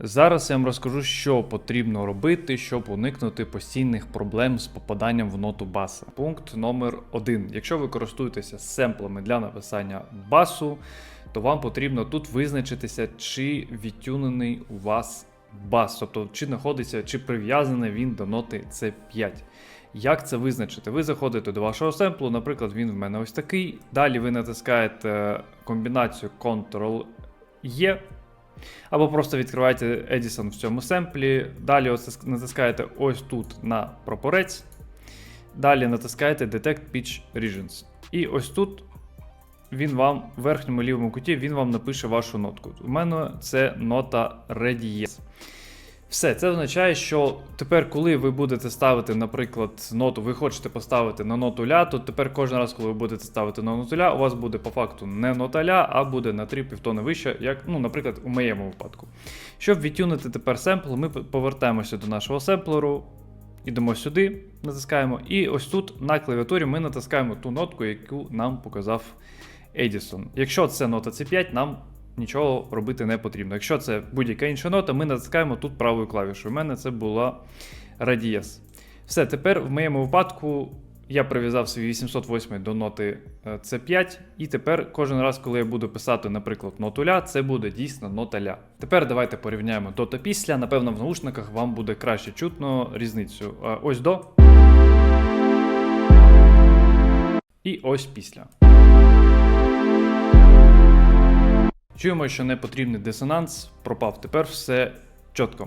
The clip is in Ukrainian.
Зараз я вам розкажу, що потрібно робити, щоб уникнути постійних проблем з попаданням в ноту баса. Пункт номер один. Якщо ви користуєтеся семплами для написання басу, то вам потрібно тут визначитися, чи відтюнений у вас бас, тобто чи знаходиться, чи прив'язаний він до ноти C5. Як це визначити? Ви заходите до вашого семплу, наприклад, він в мене ось такий. Далі ви натискаєте комбінацію Ctrl-E, або просто відкриваєте Edison в цьому семплі. Далі натискаєте ось тут на прапорець. Далі натискаєте Detect Pitch Regions. І ось тут він вам в верхньому лівому куті він вам напише вашу нотку. У мене це нота дієз. Все, це означає, що тепер, коли ви будете ставити, наприклад, ноту, ви хочете поставити на ноту ля, то тепер кожен раз, коли ви будете ставити на ноту ля, у вас буде по факту не нота ля, а буде на 3 півтони вище, як, ну, наприклад, у моєму випадку. Щоб відтюнити тепер семпл, ми повертаємося до нашого семплеру, ідемо сюди, натискаємо, і ось тут на клавіатурі ми натискаємо ту нотку, яку нам показав Edison. Якщо це нота C5, нам нічого робити не потрібно. Якщо це будь-яка інша нота, ми натискаємо тут правою клавішою. У мене це була Radies. Все, тепер в моєму випадку я прив'язав свій 808 до ноти е, C5, і тепер кожен раз, коли я буду писати, наприклад, ноту ля, це буде дійсно нота ля. Тепер давайте порівняємо до та після. Напевно, в наушниках вам буде краще чутно різницю. Е, Ось до. І ось після. Чуємо, що не потрібний дисонанс, пропав. Тепер все чітко.